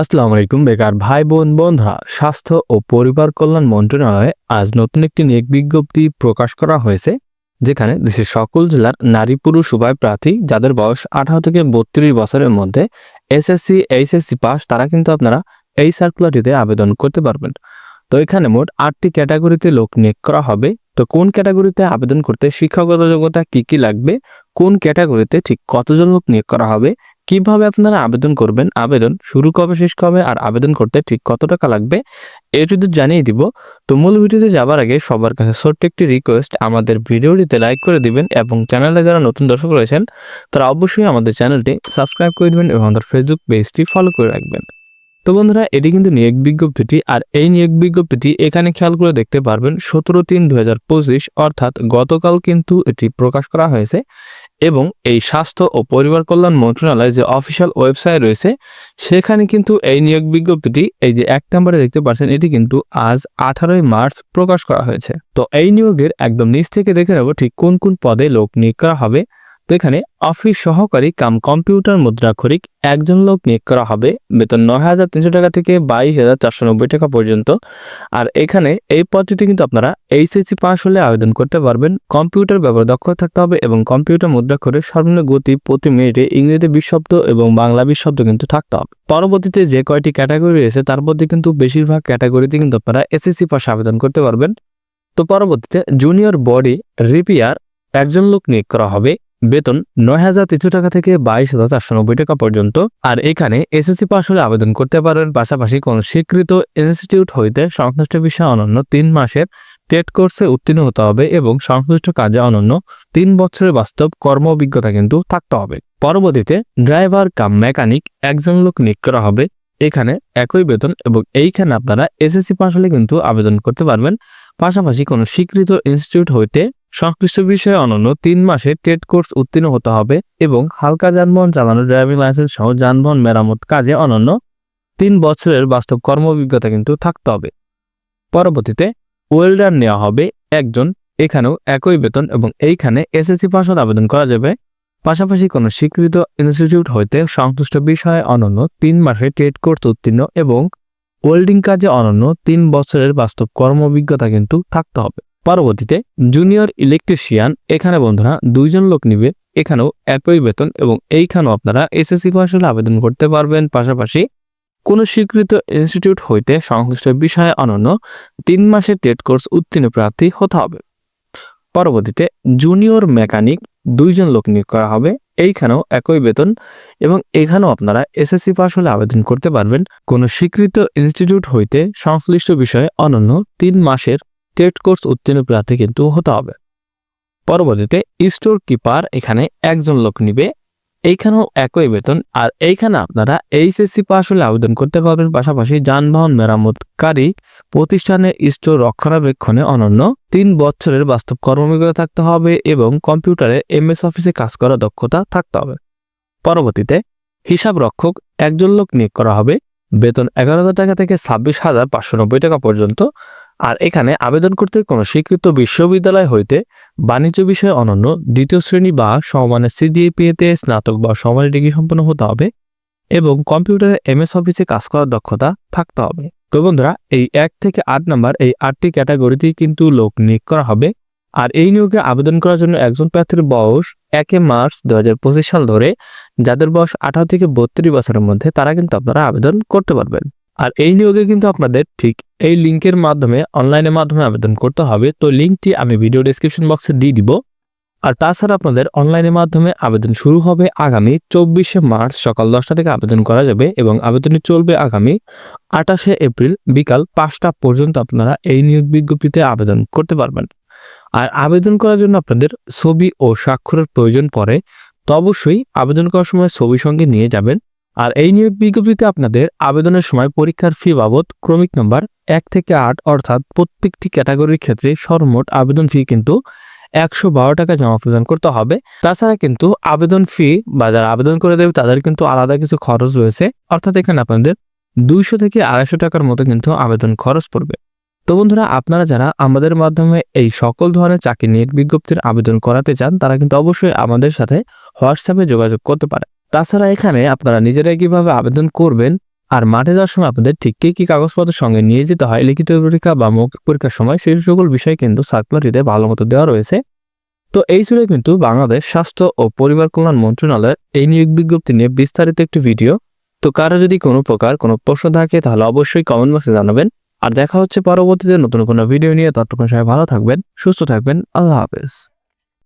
আসসালামু আলাইকুম, বেকার ভাই বোন বন্ধুরা। স্বাস্থ্য ও পরিবার কল্যাণ মন্ত্রণালয়ে আজ নতুন একটি নিয়োগ বিজ্ঞপ্তি প্রকাশ করা হয়েছে, যেখানে দেশের সকল জেলার নারী পুরুষ উভয় প্রার্থী যাদের বয়স আঠারো থেকে বত্রিশ বছরের মধ্যে এসএসসি, এইচএসসি পাস, তারা কিন্তু আপনারা এই সার্কুলারটিতে আবেদন করতে পারবেন। তো এখানে মোট আটটি ক্যাটাগরিতে লোক নিয়োগ করা হবে। তো কোন ক্যাটাগরিতে আবেদন করতে শিক্ষাগত যোগ্যতা কি কি লাগবে? কোন ক্যাটাগরিতে ঠিক কতজন লোক নিয়োগ করা হবে? কীভাবে আপনারা আবেদন করবেন? আবেদন শুরু কবে, শেষ কবে আর আবেদন করতে ঠিক কত টাকা লাগবে? এ যদি জানিয়ে দিব, তো মূল ভিডিওতে যাবার আগে সবার কাছে ছোট্ট একটি রিকোয়েস্ট আমাদের ভিডিওটিতে লাইক করে দিবেন এবং চ্যানেলে যারা নতুন দর্শক রয়েছেন, তারা অবশ্যই আমাদের চ্যানেলটি সাবস্ক্রাইব করে দিবেন এবং আমাদের ফেসবুক পেজটি ফলো করে রাখবেন। তো বন্ধুরা, এটি কিন্তু নিয়োগ বিজ্ঞপ্তিটি আর এই নিয়োগ বিজ্ঞপ্তিটি এখানে খেয়াল করে দেখতে পারবেন সতেরো তিন দুই অর্থাৎ গতকাল কিন্তু এটি প্রকাশ করা হয়েছে এবং এই স্বাস্থ্য ও পরিবার কল্যাণ মন্ত্রণালয় যে অফিসিয়াল ওয়েবসাইট রয়েছে, সেখানে কিন্তু এই নিয়োগ বিজ্ঞপ্তিটি, এই যে এক নম্বরে দেখতে পাচ্ছেন, এটি কিন্তু আজ আঠারোই মার্চ প্রকাশ করা হয়েছে। তো এই নিয়োগের একদম নিচ থেকে দেখে নেব ঠিক কোন কোন পদে লোক নিয়োগ করা হবে। তো এখানে অফিস সহকারী কাম কম্পিউটার মুদ্রাক্ষরিক একজন লোক নিয়োগ করা হবে। বেতন নয় হাজার তিনশো টাকা থেকে বাইশ হাজার চারশো নব্বই টাকা পর্যন্ত। আর এখানে এই পদটিতে কিন্তু আপনারা এইচএসসি পাস হলে আবেদন করতে পারবেন। কম্পিউটার ব্যবহার দক্ষ থাকতে হবে এবং কম্পিউটার মুদ্রাক্ষরের সর্বনিম্ন গতি প্রতি মিনিটে ইংরেজি বিশ শব্দ এবং বাংলা বিশ শব্দ কিন্তু থাকতে হবে। পরবর্তীতে যে কয়টি ক্যাটাগরি রয়েছে, তার মধ্যে কিন্তু বেশিরভাগ ক্যাটাগরিতে কিন্তু আপনারা এসএসসি পাস আবেদন করতে পারবেন। তো পরবর্তীতে জুনিয়র বডি রিপিয়ার একজন লোক নিয়োগ করা হবে। বেতন নয় হাজার তিনশো টাকা থেকে বাইশ হাজার চারশো নব্বই টাকা পর্যন্ত। আর এখানে এসএসসি পাস হলে আবেদন করতে পারেন। পাশাপাশি কোন স্বীকৃত ইনস্টিটিউট হইতে সংশ্লিষ্ট বিষয়ে অনন্য তিন মাসের টেট কোর্সে উত্তীর্ণ হতে হবে এবং সংশ্লিষ্ট কাজে অনন্য তিন বছরের বাস্তব কর্ম অভিজ্ঞতা কিন্তু থাকতে হবে। পরবর্তীতে ড্রাইভার কাম মেকানিক একজন লোক নিয়োগ করা হবে। এখানে একই বেতন এবং এইখানে আপনারা এসএসসি পাস হলে কিন্তু আবেদন করতে পারবেন। পাশাপাশি কোনো স্বীকৃত ইনস্টিটিউট হইতে সংশ্লিষ্ট বিষয়ে অনন্য তিন মাসে টেট কোর্স উত্তীর্ণ হতে হবে এবং হালকা যানবাহন চালানো, ড্রাইভিং লাইসেন্স সহ যানবাহন মেরামত কাজে অনন্য তিন বছরের বাস্তব কর্ম অভিজ্ঞতা কিন্তু থাকতে হবে। পরবর্তীতে ওয়েল্ডার নেওয়া হবে একজন, এখানেও একই বেতন এবং এইখানে এসএসসি পাস আবেদন করা যাবে। পাশাপাশি কোনো স্বীকৃত ইনস্টিটিউট হইতে সংশ্লিষ্ট বিষয়ে অনন্য তিন মাসে টেট কোর্স উত্তীর্ণ এবং ওয়েল্ডিং কাজে অনন্য তিন বছরের বাস্তব কর্ম অভিজ্ঞতা কিন্তু থাকতে হবে। পরবর্তীতে জুনিয়র ইলেকট্রিশিয়ান এখানে বন্ধুরা দুইজন লোক নিবে। এখানেও একই বেতন এবং এইখানেও আপনারা এসএসসি পাস হলে আবেদন করতে পারবেন। পাশাপাশি কোনো স্বীকৃত ইনস্টিটিউট হইতে সংশ্লিষ্ট বিষয়ে অনন্য তিন মাসের টেট কোর্স উত্তীর্ণ প্রার্থী হতে হবে। পরবর্তীতে জুনিয়র মেকানিক দুইজন লোক নিয়োগ করা হবে। এইখানেও একই বেতন এবং এখানেও আপনারা এসএসসি পাস হলে আবেদন করতে পারবেন। কোনো স্বীকৃত ইনস্টিটিউট হইতে সংশ্লিষ্ট বিষয়ে অনন্য তিন মাসের টেট কোর্স উত্তীর্ণ প্রার্থী কিন্তু হতে হবে। পরবর্তীতে স্টোর কিপার এখানে একজন লোক নিবে। এইখানেও একই বেতন। আর এইখানে আপনারা এইচএসসি পাস হলে আবেদন করতে পারবেন। পাশাপাশি যানবাহন মেরামতকারী প্রতিষ্ঠানের স্টোর রক্ষণাবেক্ষণে অনন্য তিন বছরের বাস্তব কর্মবিজ্ঞতা থাকতে হবে এবং কম্পিউটারে এমএস অফিসে কাজ করার দক্ষতা থাকতে হবে। পরবর্তীতে হিসাব রক্ষক একজন লোক নিয়োগ করা হবে। বেতন এগারো হাজার টাকা থেকে ছাব্বিশ হাজার পাঁচশো নব্বই টাকা পর্যন্ত। আর এখানে আবেদন করতে কোনো স্বীকৃত বিশ্ববিদ্যালয় হইতে বাণিজ্য বিষয়ে অনন্য দ্বিতীয় শ্রেণি বা সমানের সিডিএপিএতে স্নাতক বা সমানের ডিগ্রি সম্পন্ন হতে হবে এবং কম্পিউটারে এমএস অফিসে কাজ করার দক্ষতা থাকতে হবে। তো বন্ধুরা, এই এক থেকে আট নাম্বার এই আটটি ক্যাটাগরিতেই কিন্তু লোক নিয়োগ করা হবে। আর এই নিয়োগে আবেদন করার জন্য একজন প্রার্থীর বয়স একে মার্চ দুহাজার পঁচিশ সাল ধরে, যাদের বয়স আঠারো থেকে বত্রিশ বছরের মধ্যে তারা কিন্তু আপনারা আবেদন করতে পারবেন। আর এই নিয়োগে কিন্তু আপনাদের ঠিক এই লিঙ্কের মাধ্যমে, অনলাইনের মাধ্যমে আবেদন করতে হবে। তো লিঙ্কটি আমি ভিডিও ডিসক্রিপশন বক্সে দিয়ে দিব। আর তাছাড়া আপনাদের অনলাইনের মাধ্যমে আবেদন শুরু হবে আগামী চব্বিশে মার্চ সকাল দশটা থেকে আবেদন করা যাবে এবং আবেদনটি চলবে আগামী আঠাশে এপ্রিল বিকাল পাঁচটা পর্যন্ত আপনারা এই নিয়োগ বিজ্ঞপ্তিতে আবেদন করতে পারবেন। আর আবেদন করার জন্য আপনাদের ছবি ও স্বাক্ষরের প্রয়োজন পড়ে, তো অবশ্যই আবেদন করার সময় ছবি সঙ্গে নিয়ে যাবেন। আর এই নিয়োগ বিজ্ঞপ্তিতে আপনাদের আবেদনের সময় পরীক্ষার ফি বাবদ ক্রমিক নম্বর এক থেকে আট, অর্থাৎ প্রত্যেকটি ক্যাটাগরির ক্ষেত্রে সর্বমোট আবেদন ফি কিন্তু একশো বারো টাকা জমা প্রদান করতে হবে। তাছাড়া কিন্তু আবেদন ফি বা যারা আবেদন করে দেবে, তাদের কিন্তু আলাদা কিছু খরচ রয়েছে। অর্থাৎ এখানে আপনাদের দুইশো থেকে আড়াইশো টাকার মতো কিন্তু আবেদন খরচ পড়বে। তো বন্ধুরা, আপনারা যারা আমাদের মাধ্যমে এই সকল ধরনের চাকরি নিয়োগ বিজ্ঞপ্তির আবেদন করাতে চান, তারা কিন্তু অবশ্যই আমাদের সাথে হোয়াটসঅ্যাপে যোগাযোগ করতে পারে তাছাড়া এখানে আপনারা নিজেরাই কীভাবে আবেদন করবেন আর মাঠে যাওয়ার সময় আপনাদের ঠিক কী কী কাগজপত্রের সঙ্গে নিয়ে যেতে হয়, লিখিত পরীক্ষা বা মৌখিক পরীক্ষার সময় সেই সকল বিষয় কিন্তু সার্কুলারটিতে ভালো মতো দেওয়া রয়েছে। তো এই ছিল কিন্তু বাংলাদেশ স্বাস্থ্য ও পরিবার কল্যাণ মন্ত্রণালয়ের এই নিয়োগ বিজ্ঞপ্তি নিয়ে বিস্তারিত একটি ভিডিও। তো কারও যদি কোনো প্রকার কোনো প্রশ্ন থাকে তাহলে অবশ্যই কমেন্ট বক্সে জানাবেন। আর দেখা হচ্ছে পরবর্তীতে নতুন কোনো ভিডিও নিয়ে, ততক্ষণ সবাই ভালো থাকবেন, সুস্থ থাকবেন, আল্লাহ হাফেজ।